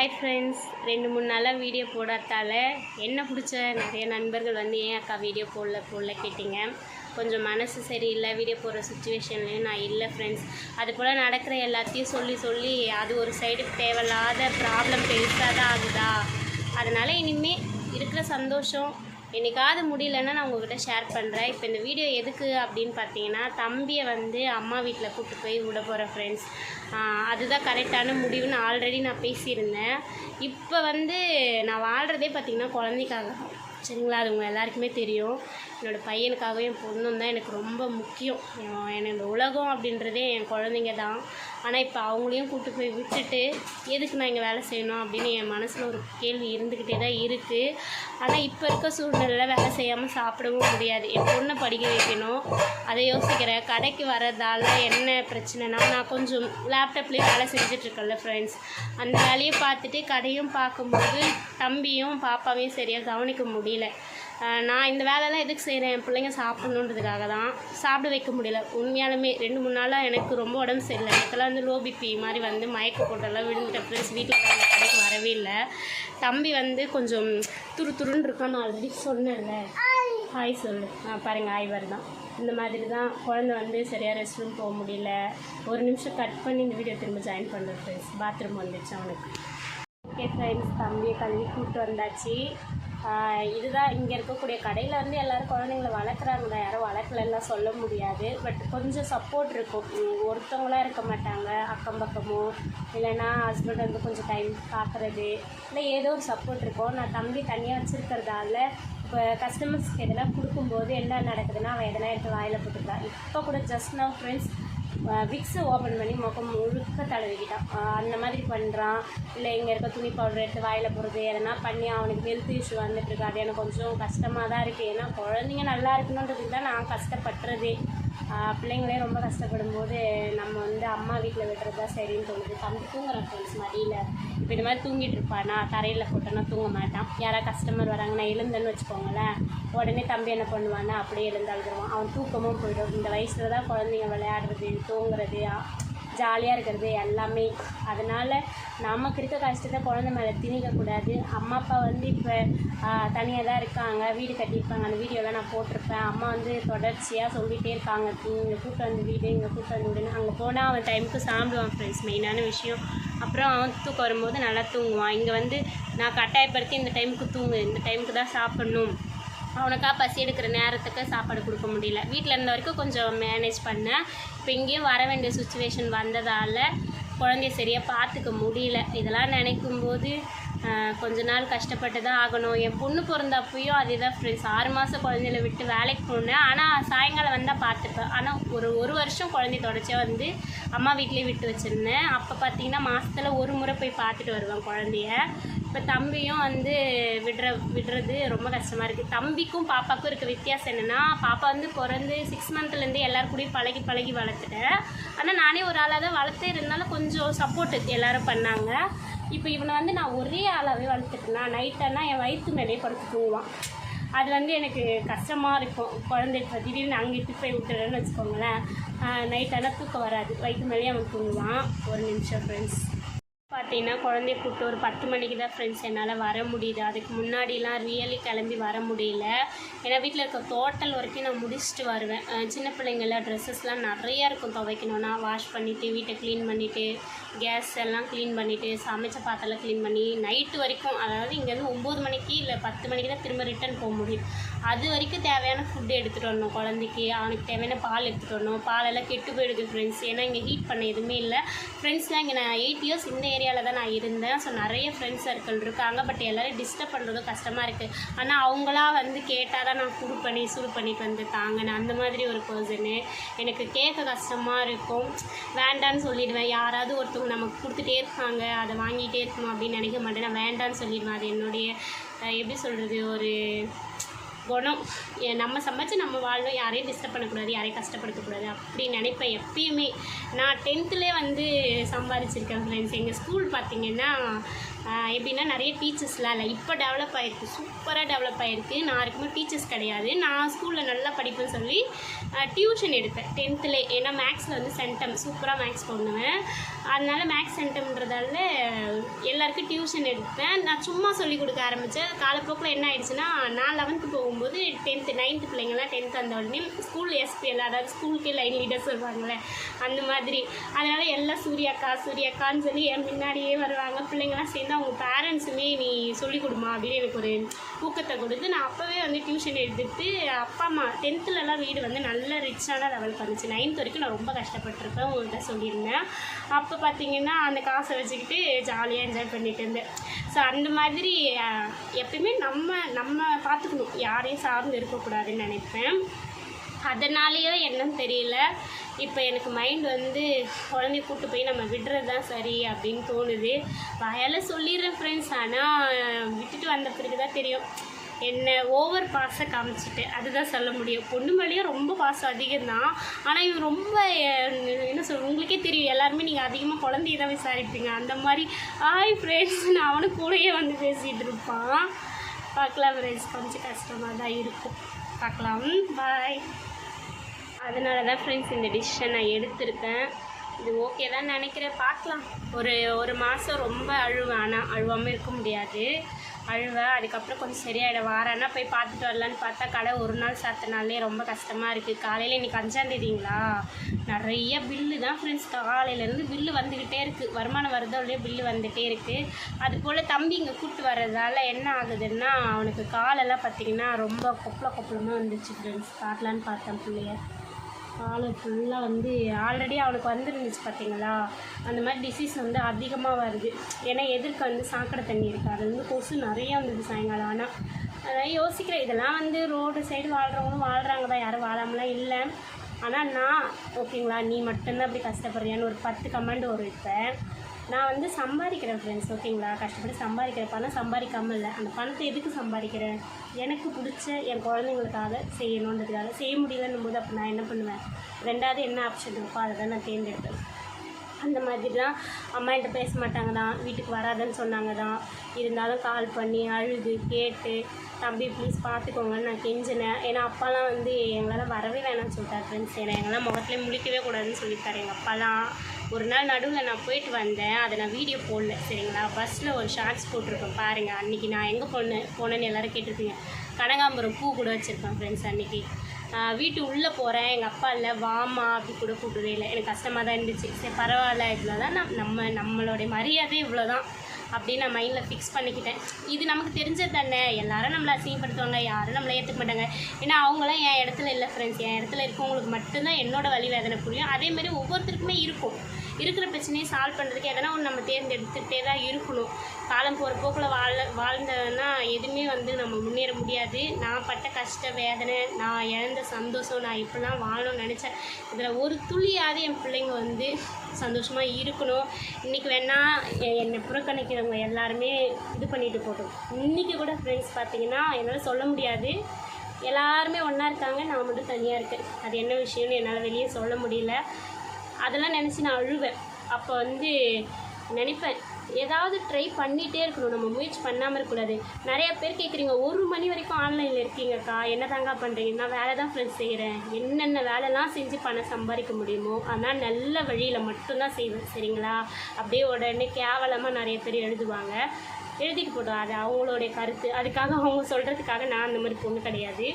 Hi friends ரெண்டு மூணு நாளாக வீடியோ போடாதால என்ன பிடிச்ச நிறைய நண்பர்கள் வந்து ஏன் அக்கா வீடியோ போடல போடல கேட்டிங்க. கொஞ்சம் மனசு சரியில்லை வீடியோ போடுற சுச்சுவேஷன்லேயும் நான் இல்லை ஃப்ரெண்ட்ஸ் அது போல் நடக்கிற எல்லாத்தையும் சொல்லி சொல்லி அது ஒரு சைடு தேவையில்லாத ப்ராப்ளம் பெருசாக தான் ஆகுதா? அதனால் இனிமேல் இருக்கிற சந்தோஷம் என்னைக்காவது முடியலன்னா நான் உங்ககிட்ட ஷேர் பண்ணுறேன் இப்போ இந்த வீடியோ எதுக்கு அப்படின்னு பார்த்தீங்கன்னா தம்பியை வந்து அம்மா வீட்டில் கூப்பிட்டு போய் விட போகிற ஃப்ரெண்ட்ஸ் அதுதான் கரெக்டான முடிவுன்னு ஆல்ரெடி நான் பேசியிருந்தேன். இப்போ வந்து நான் வாழ்கிறதே பார்த்திங்கன்னா குழந்தைக்காக சரிங்களா? அது உங்கள் எல்லாருக்குமே தெரியும். என்னோடய பையனுக்காகவும் என் பொண்ணும் தான் எனக்கு ரொம்ப முக்கியம். எனக்கு இந்த உலகம் அப்படின்றதே என் குழந்தைங்க தான். ஆனால் இப்போ அவங்களையும் கூட்டு போய் விட்டுட்டு எதுக்கு நான் இங்கே வேலை செய்யணும் அப்படின்னு என் மனசில் ஒரு கேள்வி இருந்துக்கிட்டே தான் இருக்குது ஆனால் இப்போ இருக்க சூழ்நிலையில் வேலை செய்யாமல் சாப்பிடவும் முடியாது. என் பொண்ணை படிக்க வைக்கணும். அதை யோசிக்கிறேன். கடைக்கு வரதால என்ன பிரச்சனைனா நான் கொஞ்சம் லேப்டாப்லேயே வேலை செஞ்சிட்ருக்கேன்ல ஃப்ரெண்ட்ஸ் அந்த வேலையை பார்த்துட்டு கடையும் பார்க்கும்போது தம்பியும் பாப்பாவையும் சரியாக கவனிக்க முடியல. நான் இந்த வேலைலாம் எதுக்கு செய்கிறேன் என் பிள்ளைங்க சாப்பிட்ணுன்றதுக்காக தான். சாப்பிட வைக்க முடியல. உண்மையாலுமே ரெண்டு மூணு நாளாக எனக்கு ரொம்ப உடம்பு சரியில்லை. எனக்கெல்லாம் வந்து லோ பிபி மாதிரி வந்து மயக்க போட்டெல்லாம் விழுந்துட்ட ப்ளஸ் வீட்டில் கடைக்கு வரவே இல்லை. தம்பி வந்து கொஞ்சம் துரு துருன்னு இருக்கான்னு ஆல்ரெடி சொன்னேன்ல. ஹாய் சொல்லு. ஆ பாருங்கள் ஆய்வர் தான் இந்த மாதிரி தான் குழந்தை வந்து சரியாக ரெஸ்ட் ரூம் போக முடியல. ஒரு நிமிஷம் கட் பண்ணி இந்த வீடியோ திரும்ப ஜாயின் பண்ணுறேன் ஃப்ரெண்ட்ஸ் பாத்ரூம் வந்துச்சு அவனுக்கு. ஓகே ஃப்ரெண்ட்ஸ் தம்பியை கழுவி கூப்பிட்டு வந்தாச்சு. இதுதான் இங்கே இருக்கக்கூடிய கடையில் வந்து எல்லோரும் குழந்தைங்கள வளர்க்குறாங்க தான் யாரும் வளர்க்கலன்னா சொல்ல முடியாது. பட் கொஞ்சம் சப்போர்ட் இருக்கும். ஒருத்தவங்களாம் இருக்க மாட்டாங்க. அக்கம் பக்கமோ இல்லைன்னா ஹஸ்பண்ட் வந்து கொஞ்சம் டைம் பார்க்குறது இல்லை ஏதோ ஒரு சப்போர்ட் இருக்கும். நான் தம்பி தனியாக வச்சுருக்கிறதால இப்போ கஸ்டமர்ஸ்க்கு எதனா கொடுக்கும்போது என்ன நடக்குதுன்னா அவன் எதனா எடுத்து வாயில் போட்டுக்கிறான் இப்போ கூட ஜஸ்ட் நான் ஃப்ரெண்ட்ஸ் விக்ஸை ஓப்பன் பண்ணி முகம் முழுக்க தடவிக்கிட்டான். அந்த மாதிரி பண்ணுறான் இல்லை இங்கே இருக்க துணி பவுடர் எடுத்து வாயில் போடுறது எதனா பண்ணி அவனுக்கு ஹெல்த் இஷ்யூ வந்துட்டுருக்கு அது எனக்கு கொஞ்சம் கஷ்டமாக தான் இருக்குது ஏன்னா குழந்தைங்க நல்லா இருக்கணுன்றது தான் நான் கஷ்டப்படுறதே. பிள்ளைங்களே ரொம்ப கஷ்டப்படும் போது நம்ம வந்து அம்மா வீட்டில் விடுறது தான் சரின்னு தோணுது. தம்பி தூங்குறான் ஃப்ரெண்ட்ஸ் மடியில் இப்போ இந்த மாதிரி தூங்கிட்டு இருப்பானா? தரையில் போட்டோன்னா தூங்க மாட்டான். யாராவது கஸ்டமர் வராங்க நான் எழுந்தேன்னு வச்சுக்கோங்களேன். உடனே தம்பி என்ன பண்ணுவான்னா அப்படியே எழுந்து அழுதுருவான். அவன் தூக்கமும் போயிடும். இந்த வயசில் தான் குழந்தைங்க விளையாடுறது தூங்குறது ஜாலியாக இருக்கிறது எல்லாமே. அதனால் நமக்கு இருக்க கஷ்டத்தை குழந்தை மேலே திணிக்கக்கூடாது அம்மா அப்பா வந்து இப்போ தனியாக தான் இருக்காங்க. வீடு கட்டியிருப்பாங்க. அந்த வீடியோலாம் நான் போட்டிருப்பேன். அம்மா வந்து தொடர்ச்சியாக சொல்லிகிட்டே இருக்காங்க. இங்கே கூப்பிட்டு வந்து வீடு இங்கே கூப்பிட்டு வந்து வீடுன்னு. அங்கே போனால் அவன் டைமுக்கு சாப்பிடுவான் ஃப்ரெண்ட்ஸ் மெயினான விஷயம். அப்புறம் அவன் தூக்கம் வரும்போது நல்லா தூங்குவான். இங்கே வந்து நான் கட்டாயப்படுத்தி இந்த டைமுக்கு தூங்கு. இந்த டைமுக்கு தான் சாப்பிட்ணும். அவனுக்காக பசி எடுக்கிற நேரத்துக்கு சாப்பாடு கொடுக்க முடியல. வீட்டில் இருந்த வரைக்கும் கொஞ்சம் மேனேஜ் பண்ணேன். இப்போ இங்கேயும் வர வேண்டிய சுச்சுவேஷன் வந்ததால் குழந்தைய சரியாக பார்த்துக்க முடியல. இதெல்லாம் நினைக்கும் போது கொஞ்ச நாள் கஷ்டப்பட்டு தான் ஆகணும். என் பொண்ணு பிறந்தப்பையும் அதே தான் ஃப்ரெண்ட்ஸ் ஆறு மாதம் குழந்தையில விட்டு வேலைக்கு போனேன். ஆனால் சாயங்காலம் வந்தால் பார்த்துப்பேன். ஆனால் ஒரு ஒரு வருஷம் குழந்தைய தொடச்சா வந்து அம்மா வீட்டிலே விட்டு வச்சுருந்தேன். அப்போ பார்த்தீங்கன்னா மாதத்தில் ஒரு முறை போய் பார்த்துட்டு வருவேன் குழந்தைய. இப்போ தம்பியும் வந்து விடுற விடுறது ரொம்ப கஷ்டமாக இருக்குது தம்பிக்கும் பாப்பாவுக்கும் இருக்க வித்தியாசம் என்னென்னா பாப்பா வந்து பிறந்து சிக்ஸ் மந்த்லேருந்து எல்லாரும் கூடயும் பழகி பழகி வளர்த்துட்டேன். ஆனால் நானே ஒரு ஆளாக தான் வளர்த்தே இருந்தாலும் கொஞ்சம் சப்போர்ட் எல்லோரும் பண்ணாங்க. இப்போ இவனை வந்து நான் ஒரே ஆளாகவே வளர்த்துட்டேன்னா நைட்டானா என் வயிற்று மேலேயே படுத்து தூங்குவான். அது வந்து எனக்கு கஷ்டமாக இருக்கும். குழந்தை இப்போ திடீர்னு அங்கே இட்டு போய் விட்டுறேன்னு வச்சுக்கோங்களேன். நைட்டானா தூக்கம் வராது. வயிற்று மேலேயே அவன் தூங்குவான். ஒரு நிமிஷம் ஃப்ரெண்ட்ஸ் பார்த்தீங்கன்னா குழந்தைய கூப்பிட்டு ஒரு பத்து மணிக்கு தான் ஃப்ரெண்ட்ஸ் என்னால் வர முடியுது. அதுக்கு முன்னாடிலாம் ரியலி கிளம்பி வர முடியல. ஏன்னா வீட்டில் இருக்க டோட்டல் வரைக்கும் நான் முடிச்சுட்டு வருவேன். சின்ன பிள்ளைங்கள ட்ரெஸ்ஸஸ்லாம் நிறையா இருக்கும் துவைக்கணும்னா வாஷ் பண்ணிவிட்டு வீட்டை க்ளீன் பண்ணிவிட்டு கேஸ் எல்லாம் க்ளீன் பண்ணிவிட்டு சமைச்ச பாத்திரம்லாம் க்ளீன் பண்ணி நைட்டு வரைக்கும் அதாவது இங்கேருந்து ஒம்பது மணிக்கு இல்லை பத்து மணிக்கு தான் திரும்ப ரிட்டர்ன் போக முடியும். அது வரைக்கும் தேவையான ஃபுட்டு எடுத்துகிட்டு வரணும். குழந்தைக்கு அவனுக்கு தேவையான பால் எடுத்துகிட்டு வரணும். பாலெல்லாம் கெட்டு போயிடுது ஃப்ரெண்ட்ஸ் ஏன்னா இங்கே ஹீட் பண்ண எதுவுமே இல்லை. ஃப்ரெண்ட்ஸ்லாம் இங்கே நான் எயிட் இயர்ஸ் இந்த ஏரியாவில் தான் நான் இருந்தேன். ஸோ நிறைய ஃப்ரெண்ட்ஸ் சர்க்கிள் இருக்காங்க. பட் எல்லோரும் டிஸ்டர்ப் பண்ணுறதும் கஷ்டமாக இருக்குது ஆனால் அவங்களா வந்து கேட்டால் தான் நான் குடு பண்ணி சூடு பண்ணிட்டு வந்து தாங்கன்னு. அந்த மாதிரி ஒரு பர்சனு எனக்கு கேட்க கஷ்டமாக இருக்கும். வேண்டான்னு சொல்லிடுவேன். யாராவது ஒருத்தவங்க நமக்கு கொடுத்துட்டே இருக்காங்க அதை வாங்கிட்டே இருக்கணும் அப்படின்னு நினைக்க மாட்டேன். நான் வேண்டான்னு சொல்லிடுவேன். அது என்னுடைய எப்படி சொல்கிறது ஒரு குணம். நம்ம சமைச்சு நம்ம வாழ்வோம் யாரையும் டிஸ்டர்ப் பண்ணக்கூடாது யாரையும் கஷ்டப்படுத்தக்கூடாது அப்படி நினைப்பேன் எப்பயுமே. நான் டென்த்துலேயே வந்து சம்பாதிச்சிருக்கேன் ஃப்ரெண்ட்ஸ் எங்கள் ஸ்கூல் பார்த்திங்கன்னா எப்படின்னா நிறைய டீச்சர்ஸ்லாம் இல்லை. இப்போ டெவலப் ஆகிருக்கு சூப்பராக டெவலப் ஆகிருக்கு நான் யாருக்குமே டீச்சர்ஸ் கிடையாது. நான் ஸ்கூலில் நல்லா படிப்புன்னு சொல்லி டியூஷன் எடுப்பேன் டென்த்தில் ஏன்னா மேக்ஸில் வந்து சென்டம் சூப்பராக மேக்ஸ் பண்ணுவேன் அதனால் மேக்ஸ் சென்டம்ன்றதால எல்லாருக்கும் டியூஷன் எடுப்பேன் நான் சும்மா சொல்லி கொடுக்க ஆரம்பித்தேன் காலப்போக்கில் என்ன ஆயிடுச்சுன்னா நான் லெவன்த்து போகும்போது டென்த்து நைன்த்து பிள்ளைங்கள்லாம் டென்த் அந்த உடனே ஸ்கூல் எஸ்பிஎல் அதாவது ஸ்கூலுக்கே லைன் லீடர் வருவாங்களே அந்த மாதிரி. அதனால் எல்லாம் சூர்யாக்கா சூர்யாக்கான்னு சொல்லி என் முன்னாடியே வருவாங்க. பிள்ளைங்களாம் சேர்ந்து உங்கள் பேரண்ட்ஸுமே நீ சொல்லிக் கொடுமா அப்படின்னு எனக்கு ஒரு ஊக்கத்தை கொடுத்து நான் அப்போவே வந்து டியூஷன் எடுத்துட்டு அப்பா அம்மா டென்த்துலலாம் வீடு வந்து நல்ல ரிச்சான லெவலுக்கு வந்துச்சு. நைன்த் வரைக்கும் நான் ரொம்ப கஷ்டப்பட்டிருப்பேன் உங்கள்கிட்ட சொல்லியிருந்தேன். அப்போ பார்த்தீங்கன்னா அந்த காசை வச்சுக்கிட்டு ஜாலியாக என்ஜாய் பண்ணிட்டு இருந்தேன். ஸோ அந்த மாதிரி எப்பயுமே நம்ம நம்ம பார்த்துக்கணும் யாரையும் சார்ந்து இருக்கக்கூடாதுன்னு நினைப்பேன். அதனாலேயோ என்னன்னு தெரியல. இப்போ எனக்கு மைண்ட் வந்து குழந்தைய கூட்டு போய் நம்ம விடுறது தான் சரி அப்படின்னு தோணுது. வாயால் சொல்லிடுறேன் ஃப்ரெண்ட்ஸ் ஆனால் விட்டுட்டு வந்த பிறகு தான் தெரியும். என்னை ஓவர் பாசை காமிச்சிட்டு அதுதான் சொல்ல முடியும். பொண்ணு மேலேயும் ரொம்ப பாசம் அதிகம்தான். ஆனால் இவன் ரொம்ப என்ன சொல் உங்களுக்கே தெரியும். எல்லாருமே நீங்கள் அதிகமாக குழந்தைய தான் விசாரிப்பீங்க. அந்த மாதிரி ஆய் ஃப்ரெண்ட்ஸ் நான் அவனுக்கு கூடயே வந்து பேசிகிட்டு இருப்பான். பார்க்கலாம் ஃப்ரெண்ட்ஸ் கொஞ்சம் கஷ்டமாக தான் இருக்கும். பார்க்கலாம். பாய் அதனால தான் ஃப்ரெண்ட்ஸ் இந்த டிசிஷன் நான் எடுத்திருக்கேன். இது ஓகே தான் நினைக்கிறேன். பார்க்கலாம். ஒரு ஒரு மாதம் ரொம்ப அழுவேன் ஆனால் அழுவாமல் இருக்க முடியாது. அழுவேன் அதுக்கப்புறம் கொஞ்சம் சரியாயிட வாரானா போய் பார்த்துட்டு வரலான்னு பார்த்தா கடை ஒரு நாள் சாத்தினாலே ரொம்ப கஷ்டமாக இருக்குது காலையில் இன்றைக்கி அஞ்சாந்தேதிங்களா நிறைய பில்லு தான் ஃப்ரெண்ட்ஸ் காலையிலேருந்து பில்லு வந்துக்கிட்டே இருக்குது வருமானம் வருதோ இல்லையோ பில்லு வந்துகிட்டே இருக்குது அது போல் தம்பி இங்கே கூப்பிட்டு வர்றதால என்ன ஆகுதுன்னா அவனுக்கு காலெல்லாம் பார்த்திங்கன்னா ரொம்ப கொப்பள கொப்பளமாக வந்துச்சு ஃப்ரெண்ட்ஸ் காட்டலான்னு பார்த்தேன் பிள்ளைய. காலை ஃபுல்லாக வந்து ஆல்ரெடி அவனுக்கு வந்துருந்துச்சு பார்த்தீங்களா அந்த மாதிரி டிசீஸ் வந்து அதிகமாக வருது. ஏன்னா எதிர்க்க வந்து சாக்கடை தண்ணி இருக்குது அது வந்து கொசு நிறைய வந்தது சாயங்காலம். ஆனால் அதான் யோசிக்கிறேன். இதெல்லாம் வந்து ரோடு சைடு வாழ்கிறவங்களும் வாழ்கிறாங்க தான் யாரும் வாழாமலாம் இல்லை. ஆனால் நான் ஓகேங்களா நீ மட்டும்தான் அப்படி கஷ்டப்படுறியான்னு ஒரு பத்து கமெண்ட் வரும் இப்போ. நான் வந்து சம்பாதிக்கிறேன் ஃப்ரெண்ட்ஸ் ஓகேங்களா கஷ்டப்பட்டு சம்பாதிக்கிறேன். பணம் சம்பாதிக்காமல் இல்லை. அந்த பணத்தை எதுக்கு சம்பாதிக்கிறேன்? எனக்கு பிடிச்ச என் குழந்தைங்களுக்காக செய்யணுன்றதுக்காக செய்ய முடியலன்னும் போது அப்போ நான் என்ன பண்ணுவேன்? ரெண்டாவது என்ன ஆப்ஷன் இருக்கோ அதை தான் நான் தேர்ந்தெடுப்பேன். அந்த மாதிரி தான் அம்மா என்கிட்ட பேச மாட்டாங்க தான் வீட்டுக்கு வராதுன்னு சொன்னாங்க தான் இருந்தாலும் கால் பண்ணி அழுது கேட்டு தம்பி ப்ளீஸ் பார்த்துக்கோங்கன்னு நான் கெஞ்சினேன். ஏன்னா அப்பாலாம் வந்து எங்களால் வரவே வேணாம்னு சொல்லிட்டார் ஃப்ரெண்ட்ஸ் ஏன்னா எங்களால் முகத்துலேயே முழிக்கவே கூடாதுன்னு சொல்லிட்டாரு எங்கள் அப்பாலாம். ஒரு நாள் நடுவில் நான் போயிட்டு வந்தேன். அதை நான் வீடியோ போடல சரிங்களா? பஸ்ஸில் ஒரு ஷார்ட்ஸ் போட்டிருக்கேன் பாருங்கள் அன்றைக்கி நான் எங்கே போனேன் போனேன்னு எல்லோரும் கேட்டிருப்பீங்க. கனகாம்பரம் பூ கூட வச்சுருப்பேன் ஃப்ரெண்ட்ஸ் அன்றைக்கி வீட்டு உள்ளே போகிறேன் எங்கள் அப்பா இல்லை வாமா அப்படி கூட கூப்பிடவே இல்லை. எனக்கு கஷ்டமாக தான் இருந்துச்சு. சரி பரவாயில்ல. இவ்வளோ தான் நம் நம்ம நம்மளுடைய மரியாதை இவ்வளோ தான் அப்படின்னு நான் மைண்டில் ஃபிக்ஸ் பண்ணிக்கிட்டேன். இது நமக்கு தெரிஞ்சது தானே? எல்லாரும் நம்மளை அசிங்கப்படுத்துவாங்க யாரும் நம்மளை ஏற்றுக்க மாட்டாங்க. ஏன்னா அவங்களாம் என் இடத்துல இல்லை ஃப்ரெண்ட்ஸ் என் இடத்துல இருக்கவங்களுக்கு மட்டும்தான் என்னோடய வழி வேதனை புரியும். அதேமாதிரி ஒவ்வொருத்தருக்குமே இருக்கும். இருக்கிற பிரச்சனையை சால்வ் பண்ணுறதுக்கு எதனா ஒன்று நம்ம தேர்ந்தெடுத்துகிட்டே தான் இருக்கணும். காலம் போகிற போக்கில் வாழ வாழ்ந்ததுன்னா எதுவுமே வந்து நம்ம முன்னேற முடியாது. நான் பட்ட கஷ்ட வேதனை நான் இழந்த சந்தோஷம் நான் இப்படிலாம் வாழணும்னு நினச்சேன். இதில் ஒரு துளியாவது என் பிள்ளைங்க வந்து சந்தோஷமாக இருக்கணும். இன்றைக்கி வேணால் என்னை புறக்கணிக்கிறவங்க எல்லாருமே இது பண்ணிட்டு போட்டோம் இன்றைக்கி கூட ஃப்ரெண்ட்ஸ் பார்த்தீங்கன்னா என்னால் சொல்ல முடியாது. எல்லாருமே ஒன்றா இருக்காங்க நான் மட்டும் தனியாக இருக்கேன். அது என்ன விஷயம்னு என்னால் வெளியே சொல்ல முடியல. அதெல்லாம் நினச்சி நான் அழுவேன். அப்போ வந்து நினைப்பேன். ஏதாவது ட்ரை பண்ணிகிட்டே இருக்கணும். நம்ம முயற்சி பண்ணாமல் இருக்கக்கூடாது. நிறைய பேர் கேட்குறீங்க ஒரு மணி வரைக்கும் ஆன்லைனில் இருக்கீங்கக்கா என்ன தாங்க பண்ணுறீங்க நான் வேலை தான் ஃப்ரெண்ட்ஸ் செய்கிறேன் என்னென்ன வேலைலாம் செஞ்சு பணம் சம்பாதிக்க முடியுமோ ஆனால் நல்ல வழியில் மட்டும்தான் செய்வேன். சரிங்களா? அப்படியே உடனே கேவலமாக நிறைய பேர் எழுதுவாங்க. எழுதிட்டு போட்டோம். அது அவங்களுடைய கருத்து. அதுக்காக அவங்க சொல்கிறதுக்காக நான் அந்த மாதிரி பொண்ணு கிடையாது.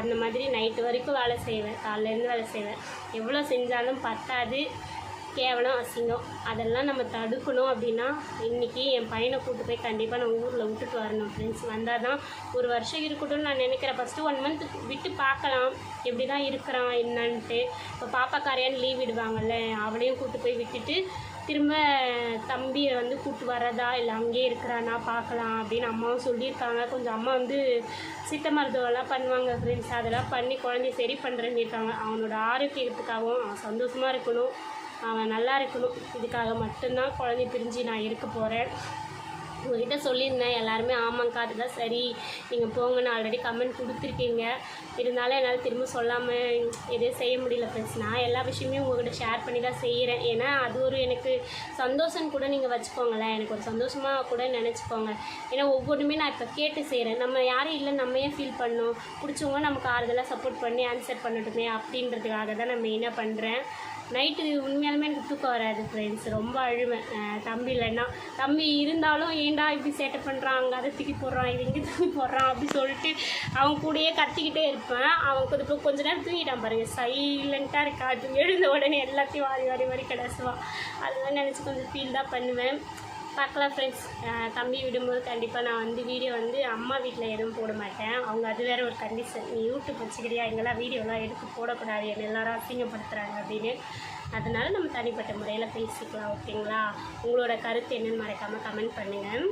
அந்த மாதிரி நைட்டு வரைக்கும் வேலை செய்வேன். காலையிலேருந்து வேலை செய்வேன். எவ்வளோ செஞ்சாலும் பத்தாது. கேவலம் அசிங்கம். அதெல்லாம் நம்ம தடுக்கணும் அப்படின்னா இன்றைக்கி என் பையனை கூட்டு போய் கண்டிப்பாக நான் ஊரில் விட்டுட்டு வரணும் ஃப்ரெண்ட்ஸ் வந்தால் தான் ஒரு வருஷம் இருக்கட்டும்னு நான் நினைக்கிறேன். ஃபஸ்ட்டு ஒன் மந்த் விட்டு பார்க்கலாம். எப்படி தான் இருக்கிறான் என்னன்ட்டு. இப்போ பாப்பாக்காரையான்னு லீவ் விடுவாங்கல்ல அவளையும் கூட்டு போய் விட்டுட்டு திரும்ப தம்பியை வந்து கூப்பிட்டு வரதா இல்லை அங்கேயே இருக்கிறானா? பார்க்கலாம் அப்படின்னு அம்மாவும் சொல்லியிருக்காங்க. கொஞ்சம் அம்மா வந்து சித்த மருத்துவம்லாம் பண்ணுவாங்க ஃப்ரெண்ட்ஸ் அதெல்லாம் பண்ணி குழந்தைய சரி பண்ணுறேன்னு இருக்காங்க அவனோட ஆரோக்கியத்துக்காகவும் அவன் சந்தோஷமாக இருக்கணும். அவன் நல்லா இருக்கணும். இதுக்காக மட்டும்தான் குழந்தை பிரிஞ்சு நான் இருக்க போகிறேன் உங்ககிட்ட சொல்லியிருந்தேன். எல்லாருமே ஆமாங்க்கா அதுதான் சரி. நீங்கள் போங்கன்னு ஆல்ரெடி கமெண்ட் கொடுத்துருக்கீங்க. இருந்தாலும் என்னால் திரும்ப சொல்லாமல் எதுவும் செய்ய முடியல ஃப்ரெண்ட்ஸ் நான் எல்லா விஷயமே உங்ககிட்ட ஷேர் பண்ணி தான் செய்கிறேன் ஏன்னா அது ஒரு எனக்கு சந்தோஷம் கூட நீங்கள் வச்சுக்கோங்களேன். எனக்கு ஒரு சந்தோஷமாக கூட நினச்சிக்கோங்க. ஏன்னா ஒவ்வொன்றுமே நான் இப்போ கேட்டு செய்கிறேன் நம்ம யாரும் இல்லை நம்ம ஏன் ஃபீல் பண்ணணும் பிடிச்சவங்க நமக்கு ஆறுதலாக சப்போர்ட் பண்ணி ஆன்சர் பண்ணட்டுமே அப்படின்றதுக்காக தான் நான் மெயினாக பண்ணுறேன் நைட்டு உண்மையாலுமே எனக்கு தூக்கம் வராது ஃப்ரெண்ட்ஸ் ரொம்ப அழுமை தம்பி இல்லைன்னா தம்பி இருந்தாலும் ஏன்டா இப்படி சேட்டை பண்ணுறான் அங்கே அதை தூக்கி போடுறான் இது இங்கே தூக்கி போடுறான் அப்படி சொல்லிட்டு அவன் கூடயே கத்திக்கிட்டே இருப்பேன். அவன் கொஞ்சம் இப்போ கொஞ்ச நேரம் தூங்கிட்டான் பாருங்க. சைலண்ட்டாக இருக்கா அது எழுந்த உடனே எல்லாத்தையும் வாரி வாரி வாரி கிடசுவான் அதெல்லாம் நினச்சி கொஞ்சம் ஃபீல் தான் பண்ணுவேன். பார்க்கலாம் ஃப்ரெண்ட்ஸ் தம்பி விடும்போது கண்டிப்பாக நான் வந்து வீடியோ வந்து அம்மா வீட்டில் எதுவும் போட மாட்டேன். அவங்க அது வேறு ஒரு கண்டிஷன் நீ யூடியூப் வச்சுக்கிறியா? எங்கெல்லாம் வீடியோலாம் எடுத்து போடக்கூடாது. என்ன எல்லாரும் அசிங்கப்படுத்துகிறாங்க அப்படின்னு. அதனால் நம்ம தனிப்பட்ட முறையில் பேசிக்கலாம் ஓகேங்களா உங்களோட கருத்து என்னென்னு மறக்காமல் கமெண்ட் பண்ணுங்கள்